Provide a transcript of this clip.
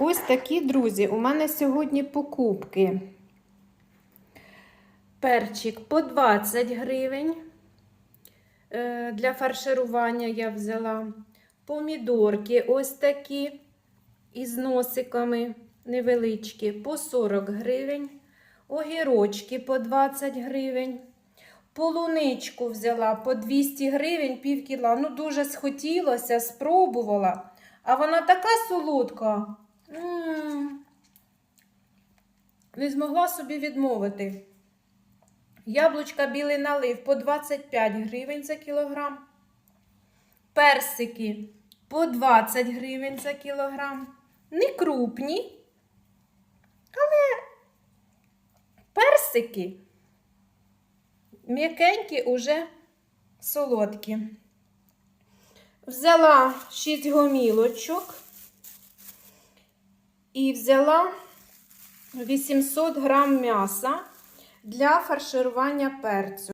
Ось такі, друзі, у мене сьогодні покупки. Перчик по 20 гривень. Е, Для фарширування я взяла. Помідорки ось такі із носиками невеличкі, по 40 гривень. Огірочки по 20 гривень. Полуничку взяла по 200 гривень, пів кіла. Ну, дуже схотілося, спробувала. А вона така солодка. Не змогла собі відмовити. Яблучка білий налив по 25 гривень за кілограм. Персики по 20 гривень за кілограм. Не крупні, але персики м'якенькі, уже солодкі. Взяла 6 гомілочок і взяла 800 грам м'яса для фарширування перцю.